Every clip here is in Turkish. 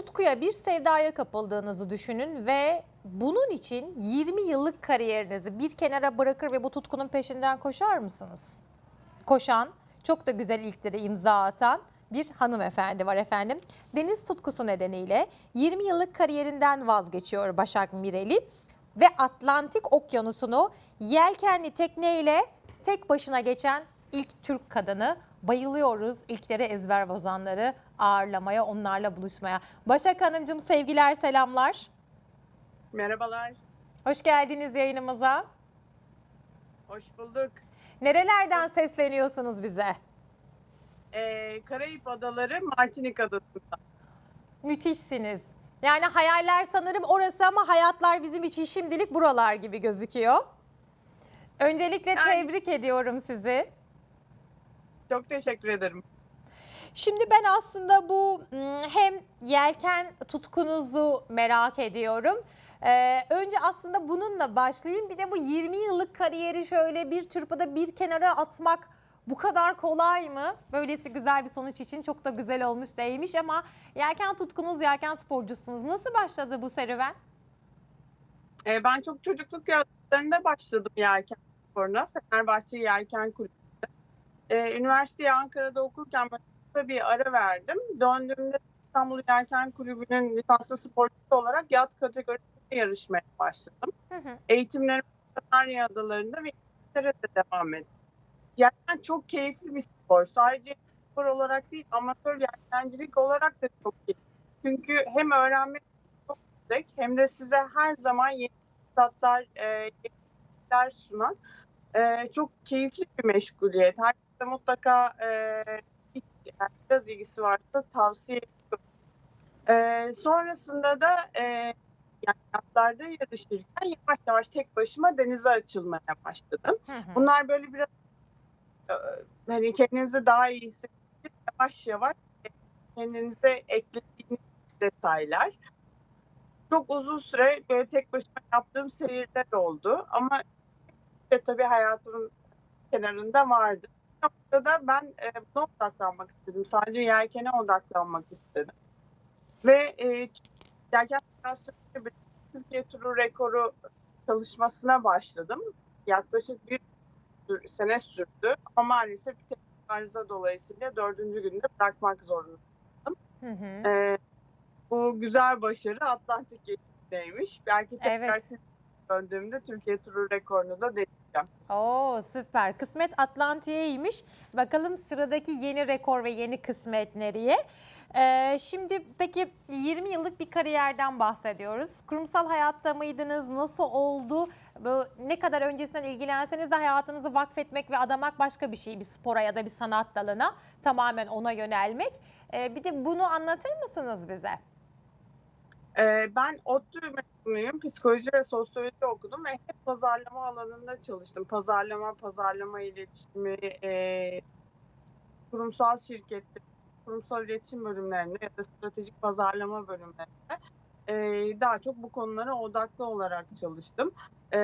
tutkuya, bir sevdaya kapıldığınızı düşünün ve bunun için 20 yıllık kariyerinizi bir kenara bırakır ve bu tutkunun peşinden koşar mısınız? Koşan, çok da güzel ilklere imza atan bir hanımefendi var efendim. Deniz tutkusu nedeniyle 20 yıllık kariyerinden vazgeçiyor Başak Mireli ve Atlantik Okyanusu'nu yelkenli tekneyle tek başına geçen ilk Türk kadını. Bayılıyoruz ilklere ezber bozanları ağırlamaya, onlarla buluşmaya. Başak Hanımcığım sevgiler, selamlar. Merhabalar, Hoş geldiniz yayınımıza. hoş bulduk. Nerelerden sesleniyorsunuz bize? Ee, Karayip Adaları, Martinik Adası'nda. Müthişsiniz. Yani hayaller sanırım orası ama hayatlar bizim için şimdilik buralar gibi gözüküyor. Öncelikle Yani- tebrik ediyorum sizi. Çok teşekkür ederim. Şimdi ben aslında bu hem yelken tutkunuzu merak ediyorum. Ee, önce aslında bununla başlayayım. Bir de bu 20 yıllık kariyeri şöyle bir çırpıda bir kenara atmak bu kadar kolay mı? Böylesi güzel bir sonuç için çok da güzel olmuş değmiş ama yelken tutkunuz, yelken sporcusunuz. Nasıl başladı bu serüven? Ee, ben çok çocukluk yıllarında başladım yelken sporuna. Fenerbahçe Yelken Kulübü'nde. Ee, üniversiteyi Ankara'da okurken ben bir ara verdim. Döndüğümde İstanbul Yelken Kulübü'nün lisanslı sporcusu olarak yat kategorisinde yarışmaya başladım. Hı hı. Eğitimlerim Kanarya Adaları'nda ve İngiltere'de devam ettim. Yelken çok keyifli bir spor. Sadece spor olarak değil, amatör yelkencilik olarak da çok keyifli. Çünkü hem öğrenmek çok yüksek hem de size her zaman yeni fırsatlar, e, yeni fikirler sunan e, çok keyifli bir meşguliyet. Herkese mutlaka e, hiç, yani biraz ilgisi varsa tavsiye ediyorum. E, sonrasında da e, yani yatlarda yarışırken yavaş yavaş tek başıma denize açılmaya başladım. Hı hı. Bunlar böyle biraz e, hani kendinizi daha iyi hissettiğiniz yavaş yavaş kendinize eklediğiniz detaylar. Çok uzun süre böyle tek başıma yaptığım seyirler oldu ama işte tabii hayatımın kenarında vardı. Noktada ben e, buna odaklanmak istedim. Sadece yelkene odaklanmak istedim. Ve e, yelken federasyonuyla bir Türkiye turu rekoru çalışmasına başladım. Yaklaşık bir sene sürdü ama maalesef bir arıza dolayısıyla dördüncü günde bırakmak zorunda. Hı hı. Ee, bu güzel başarı Atlantik geçişindeymiş. Belki tekrar Evet. döndüğümde Türkiye turu rekorunu da deneyeceğim. Oo süper. Kısmet Atlantik'eymiş. Bakalım sıradaki yeni rekor ve yeni kısmet nereye? Ee, şimdi peki 20 yıllık bir kariyerden bahsediyoruz. Kurumsal hayatta mıydınız? Nasıl oldu? Bu, ne kadar öncesinden ilgilenseniz de hayatınızı vakfetmek ve adamak başka bir şey. Bir spora ya da bir sanat dalına tamamen ona yönelmek. Ee, bir de bunu anlatır mısınız bize? Ee, ben ODTÜ mezunuyum. Psikoloji ve sosyoloji okudum ve hep pazarlama alanında çalıştım. Pazarlama, pazarlama iletişimi, e, kurumsal şirkette, kurumsal iletişim bölümlerinde ya da stratejik pazarlama bölümlerinde e, daha çok bu konulara odaklı olarak çalıştım. E,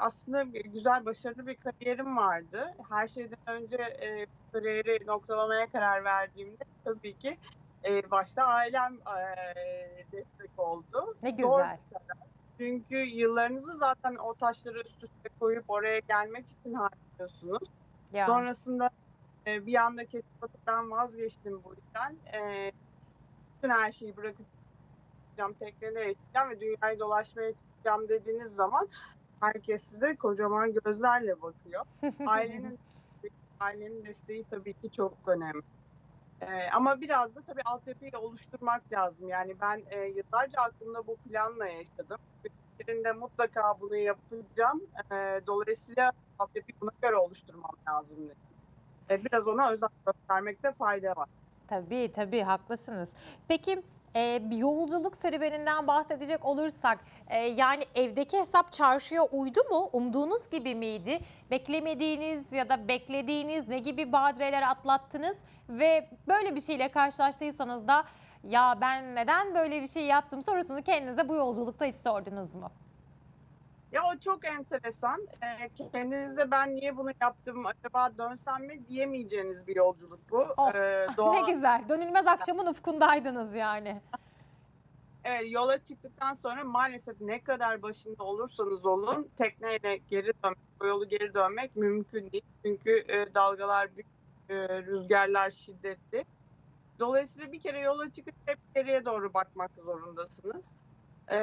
aslında güzel, başarılı bir kariyerim vardı. Her şeyden önce e, kariyeri noktalamaya karar verdiğimde tabii ki e, başta ailem e, destek oldu. Ne Zor güzel. karar. Çünkü yıllarınızı zaten o taşları üst üste koyup oraya gelmek için harcıyorsunuz. Ya. Sonrasında e, bir anda kesip ben vazgeçtim bu işten. E, bütün her şeyi bırakacağım, teknede yaşayacağım ve dünyayı dolaşmaya çıkacağım dediğiniz zaman herkes size kocaman gözlerle bakıyor. Ailenin ailenin desteği tabii ki çok önemli. Ee, ama biraz da tabii altyapıyı oluşturmak lazım. Yani ben e, yıllarca aklımda bu planla yaşadım. Birinde mutlaka bunu yapacağım. Ee, dolayısıyla altyapıyı buna göre oluşturmam lazım. Ee, biraz ona özen göstermekte fayda var. Tabii tabii haklısınız. Peki e, bir yolculuk serüveninden bahsedecek olursak e, yani evdeki hesap çarşıya uydu mu? Umduğunuz gibi miydi? Beklemediğiniz ya da beklediğiniz ne gibi badireler atlattınız? Ve böyle bir şeyle karşılaştıysanız da ya ben neden böyle bir şey yaptım sorusunu kendinize bu yolculukta hiç sordunuz mu? Ya o çok enteresan. Ee, kendinize ben niye bunu yaptım acaba dönsem mi diyemeyeceğiniz bir yolculuk bu. Oh, Ee, Ne güzel. Dönülmez akşamın ufkundaydınız yani. Evet, yola çıktıktan sonra maalesef ne kadar başında olursanız olun tekneyle geri dönmek, o yolu geri dönmek mümkün değil. Çünkü e, dalgalar büyük, e, rüzgarlar şiddetli. Dolayısıyla bir kere yola çıkıp hep geriye doğru bakmak zorundasınız. E,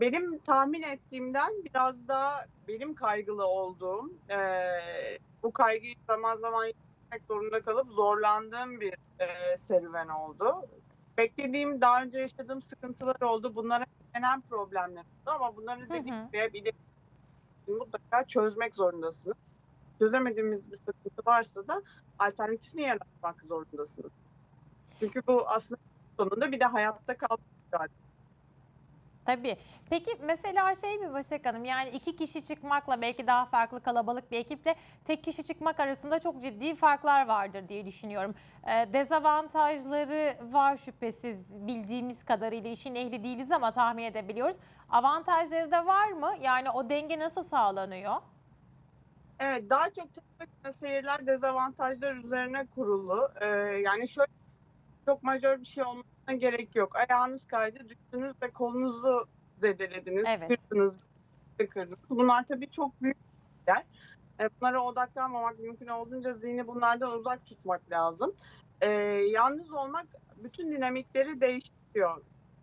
benim tahmin ettiğimden biraz daha benim kaygılı olduğum, e, bu kaygıyı zaman zaman yapmak zorunda kalıp zorlandığım bir e, serüven oldu beklediğim, daha önce yaşadığım sıkıntılar oldu. Bunlara genel problemler oldu ama bunları dediğim gibi hep mutlaka çözmek zorundasınız. Çözemediğimiz bir sıkıntı varsa da alternatifini yaratmak zorundasınız. Çünkü bu aslında sonunda bir de hayatta kalmak zaten. Tabii. Peki mesela şey mi Başak Hanım yani iki kişi çıkmakla belki daha farklı kalabalık bir ekiple tek kişi çıkmak arasında çok ciddi farklar vardır diye düşünüyorum. Ee, dezavantajları var şüphesiz bildiğimiz kadarıyla işin ehli değiliz ama tahmin edebiliyoruz. Avantajları da var mı? Yani o denge nasıl sağlanıyor? Evet, daha çok tek seyirler dezavantajlar üzerine kurulu. Ee, yani şöyle çok majör bir şey olmasına gerek yok. Ayağınız kaydı, düştünüz ve kolunuzu zedelediniz, Evet. kırdınız, kırdınız. Bunlar tabii çok büyük şeyler. Ee, bunlara odaklanmamak mümkün olduğunca zihni bunlardan uzak tutmak lazım. Ee, yalnız olmak bütün dinamikleri değiştiriyor.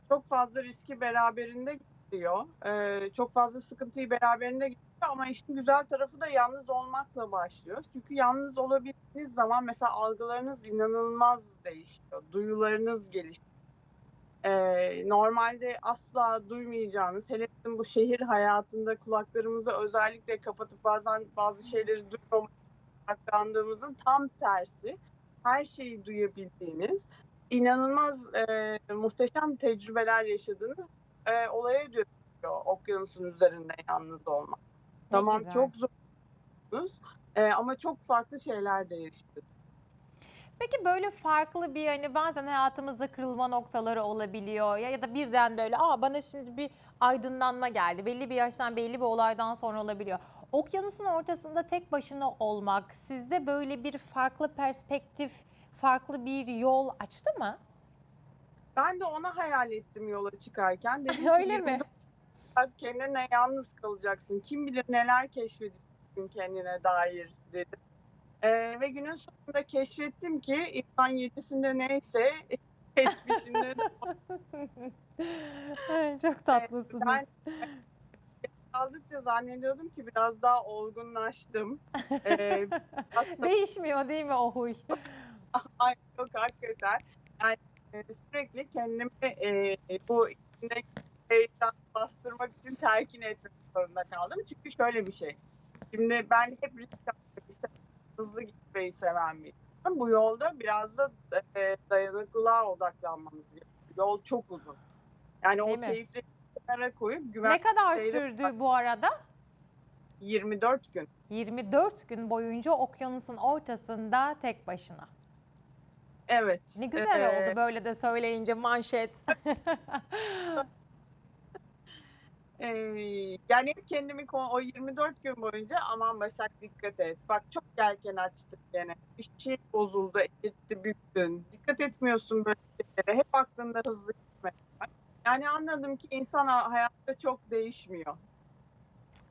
Çok fazla riski beraberinde getiriyor. Ee, çok fazla sıkıntıyı beraberinde getiriyor ama işin güzel tarafı da yalnız olmakla başlıyor. Çünkü yalnız olabildiğiniz zaman mesela algılarınız inanılmaz değişiyor. Duyularınız gelişiyor. Ee, normalde asla duymayacağınız, hele bu şehir hayatında kulaklarımızı özellikle kapatıp bazen bazı şeyleri duymamak odaklandığımızın tam tersi. Her şeyi duyabildiğiniz, inanılmaz e, muhteşem tecrübeler yaşadığınız e, olaya dönüyor okyanusun üzerinde yalnız olmak. Tamam güzel. çok zorsunuz e, ama çok farklı şeyler de yaşadık. Peki böyle farklı bir hani bazen hayatımızda kırılma noktaları olabiliyor ya ya da birden böyle aa bana şimdi bir aydınlanma geldi. Belli bir yaştan belli bir olaydan sonra olabiliyor. Okyanusun ortasında tek başına olmak sizde böyle bir farklı perspektif, farklı bir yol açtı mı? Ben de onu hayal ettim yola çıkarken. Dedim ki, Öyle mi? 24 saat Kendine yalnız kalacaksın. Kim bilir neler keşfedeceksin kendine dair dedim. Ee, ve günün sonunda keşfettim ki insan yedisinde neyse geçmişinde Çok tatlısınız. ben aldıkça zannediyordum ki biraz daha olgunlaştım. Ee, aslında Değişmiyor değil mi o huy? Ay yok hakikaten. Yani e, sürekli kendimi e, bu içindeki heyecan bastırmak için telkin etmek zorunda kaldım. Çünkü şöyle bir şey. Şimdi ben hep risk almak istedim. Hızlı gitmeyi seven bir insanım. Bu yolda biraz da e, dayanıklılığa odaklanmamız gerekiyor. Yol çok uzun. Yani Değil o mi? keyifli kenara koyup güven Ne kadar sürdü bu arada? 24 gün. 24 gün boyunca okyanusun ortasında tek başına. Evet. Ne güzel Ee, oldu böyle de söyleyince manşet. Ee, yani kendimi o 24 gün boyunca aman Başak dikkat et. Bak çok yelken açtık gene. Bir şey bozuldu, etti, büktün. Dikkat etmiyorsun böyle şeylere. Hep aklında hızlı gitme. var. Yani anladım ki insan ha- hayatta çok değişmiyor.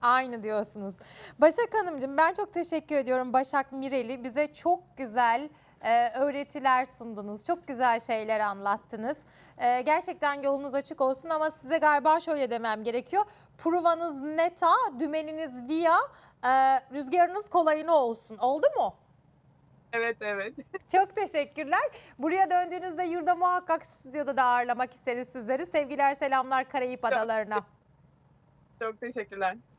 Aynı diyorsunuz. Başak Hanımcığım ben çok teşekkür ediyorum. Başak Mireli bize çok güzel e, öğretiler sundunuz. Çok güzel şeyler anlattınız. E, gerçekten yolunuz açık olsun ama size galiba şöyle demem gerekiyor. Pruvanız neta, dümeniniz via, e, rüzgarınız kolayına olsun. Oldu mu? Evet evet. Çok teşekkürler. Buraya döndüğünüzde yurda muhakkak stüdyoda da ağırlamak isteriz sizleri. Sevgiler selamlar Karayip Adalarına. Çok teşekkürler.